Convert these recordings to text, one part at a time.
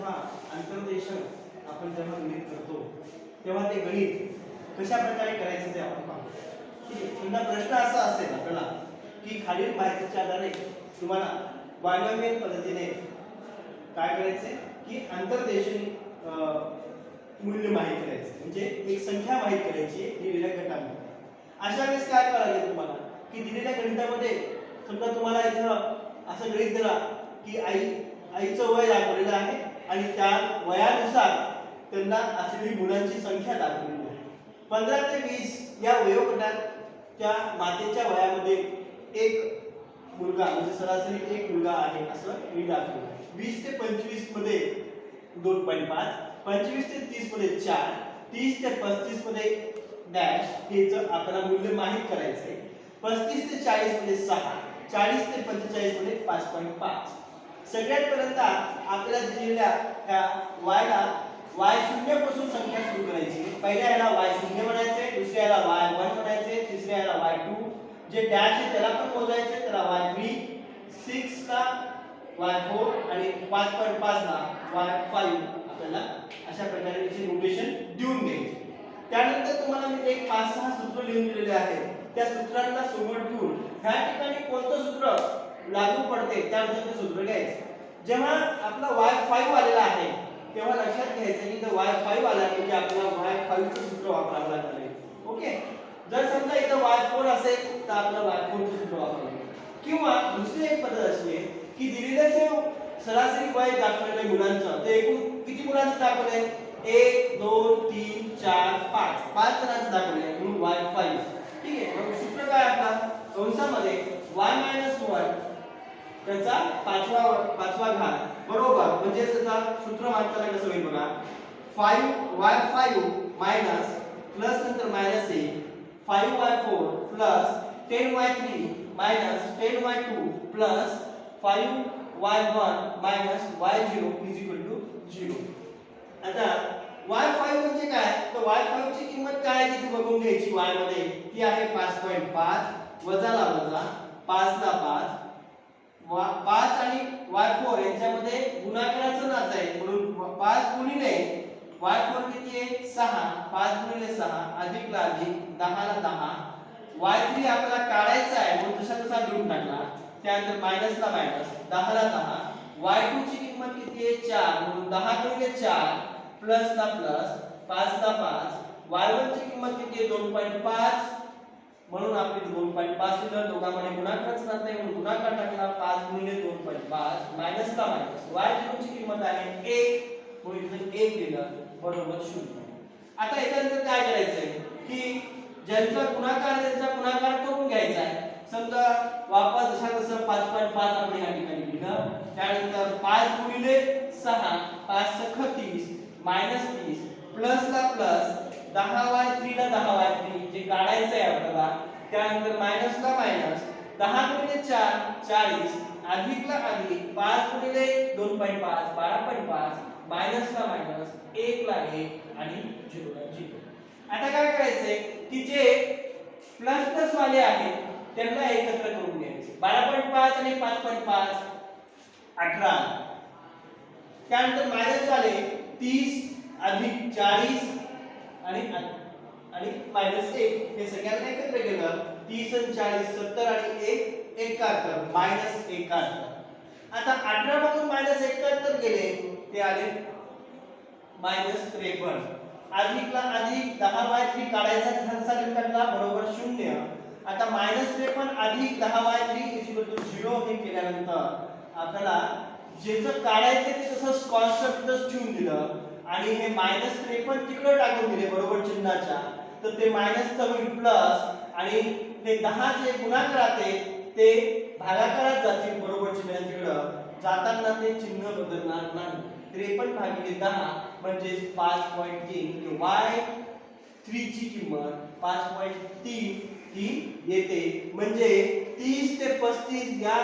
जेव्हा अंतर्देशन आपण जेव्हा गणित करतो तेव्हा ते गणित कशा प्रकारे करायचं ते आपण पाहतो. ठीक आहे समजा प्रश्न असा असेल आपल्याला की खालील माहितीच्या आधारे तुम्हाला बायनॉमियल पद्धतीने काय करायचे की अंतर्देशन मूल्य माहीत करायचं म्हणजे एक संख्या माहीत करायची आहे दिलेल्या गटामध्ये. अशा वेळेस काय करावं लागेल तुम्हाला? की दिलेल्या गणितामध्ये समजा तुम्हाला इथं असं गणित दिला की आई आईचं वय दाखवलेलं आहे आणि त्या वयानुसार त्यांना असलेली मुलांची संख्या दाखवलेली आहे. पंधरा ते वीस या वयोगटात त्या मातेच्या वयामध्ये एक मुलगा म्हणजे सरासरी एक मुलगा आहे असं मी दाखवलं वीस ते पंचवीसमध्ये दोन पॉईंट पाच पंचवीस ते तीसमध्ये चार तीस ते पस्तीसमध्ये डॅश हेच आपल्याला मूल्य माहीत करायचं आहे पस्तीस ते चाळीसमध्ये सहा चाळीस ते पंचेचाळीसमध्ये पाच पॉईंट पाच. सगळ्यात पर्यंत आपल्याला दिलेल्या त्या वायला वाय शून्यपासून संख्या सुरू करायची. पहिल्या याला वाय शून्य म्हणायचे दुसऱ्या याला वाय वन म्हणायचे तिसऱ्या याला वाय टू जे डॅश आहे त्याला पण मोजायचे त्याला वाय थ्री सिक्स ला वाय फोर आणि पाच पॉईंट पाच ला वाय फाईव्ह आपल्याला अशा प्रकारे त्याचे नोटेशन देऊन घ्यायचे. त्यानंतर तुम्हाला मी एक पाच सहा सूत्र लिहून दिलेले आहेत. त्या सूत्रांना सोबत ठेवून ह्या ठिकाणी कोणतं लागू पडते त्यानुसार ते सूत्र घ्यायचं. जेव्हा आपला वाय फाईव्ह आलेला आहे तेव्हा लक्षात घ्यायचं की जर वाय फाईव्ह आला म्हणजे आपल्याला वाय फाईव्हचं सूत्र वापरावं लागणार आहे. ओके? जर समजा इथं वाय फोर असेल तर आपलं वाय फोरचं सूत्र वापरावं लागेल. किंवा दुसरी एक पद्धत अशी आहे की दिलेलं जे सरासरी वय दाखवलेलं आहे मुलांचं ते एकूण किती मुलांचं दाखवलंय? एक दोन तीन चार पाच. पाच जणांचं आहे म्हणून वाय फाईव्ह ठीक आहे? मग सूत्र काय आपला? कंसामध्ये वाय मायनस वन त्याचा पाचवा पाचवा घात बरोबर. म्हणजे त्याचा सूत्र मांडताना कसं होईल बघा? Five y five minus plus नंतर minus a five y four plus ten y three minus ten y two plus five y one minus y zero is equal to zero आता वाय फाईव्ह म्हणजे काय? तर Y फाईव्हची किंमत काय आहे तिथे बघून घ्यायची वायमध्ये? ती आहे पाच पॉईंट पाच वजाला वजा पाचला पाच पाच आणि वाय फोर यांच्यामध्ये गुणाकाराचं नातं आहे. म्हणून पाच गुणिले वाय फोर किती आहे? सहा. पाच गुणिले सहा अधिक ला अधिक दहा ला दहा. वाय थ्री आपल्याला काढायचा आहे म्हणून तसा तसा लिहून टाकला. त्यानंतर मायनस ला मायनस दहा ला दहा. वाय टू ची किंमत किती आहे? चार. म्हणून दहा गुणिले चार प्लस ला प्लस पाच ला पाच. वाय वन ची किंमत किती आहे? दोन पॉईंट पाच. म्हणून आपली दोन पॉईंट पाच लिटर दोघांमध्ये गुणाकारच राहत नाही म्हणून गुणाकार टाकला पाच गुणिले दोन पॉईंट पाच मायनस का मायनस वाय झिरो ची किंमत आहे? एक. म्हणून इथं एक दिलं बरोबर शून्य. आता याच्यानंतर काय करायचंय? की ज्यांचा गुणाकार त्यांचा गुणाकार करून घ्यायचा आहे. समजा वापस जसा कसं पाच पॉईंट पाच आपण या ठिकाणी लिहिलं त्यानंतर पाच गुणिले सहा पाच सख तीस मायनस तीस प्लस ला प्लस दहा वाय थ्री ला दहा वाय काढायचं आहे आपल्याला. त्यानंतर मायनसला मायनस दहा गुणिले चार चाळीस अधिकला अधिक पाच गुणिले दोन पॉईंट पाच बारा पॉईंट पाच मायनसला मायनस एकला एक आणि झिरोला झिरो आता काय करायचंय की जे प्लस प्लस वाले आहेत त्यांना एकत्र करून घ्यायचे. बारा पॉईंट पाच आणि पाच पॉईंट पाच अठरा. त्यानंतर मायनस वाले तीस अधिक चाळीस आणि आणि मायनस एक हे सगळ्यांना एकत्र केलं तीस आणि चाळीस सत्तर आणि एक एकाहत्तर मायनस एकाहत्तर. आता अठरा मधून मायनस एकाहत्तर गेले ते आले मायनस त्रेपन्न. अधिकला अधिक दहा बाय थ्री काढायचा तसा लिहून बरोबर शून्य. आता मायनस त्रेपन्न अधिक दहा by three is to zero हे केल्यानंतर आपल्याला ज्याचं काढायचं ते तसंच कॉन्स्टंट ठेवून दिलं. आणि हे मायनस त्रेपन्न तिकडे टाकून दिले बरोबर चिन्हाच्या. तर ते मायनस होईल प्लस आणि हे दहा जे गुणाकार राहते ते भागाकारात जातील बरोबर चिन्ह तिकडं. जाताना ते चिन्ह बदलणार नाही. त्रेपन्न भागिले दहा म्हणजे पाच पॉईंट तीन. वाय थ्रीची किंमत पाच पॉईंट तीन ही येते. म्हणजे तीस ते पस्तीस या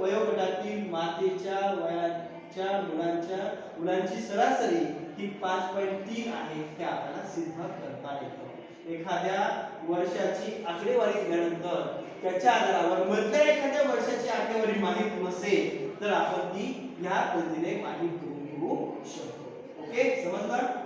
वयोगटातील मातेच्या वयाच्या मुलांच्या मुलांची सरासरी ही पाच पॉईंट तीन आहे हे आपल्याला सिद्ध करता येतं. एखाद्या वर्षाची आकडेवारी दिल्यानंतर त्याच्या आधारावर मधल्या एखाद्या वर्षाची आकडेवारी माहीत नसेल तर आपण ती ह्या पद्धतीने माहीत करून घेऊ शकतो. ओके? समजलं?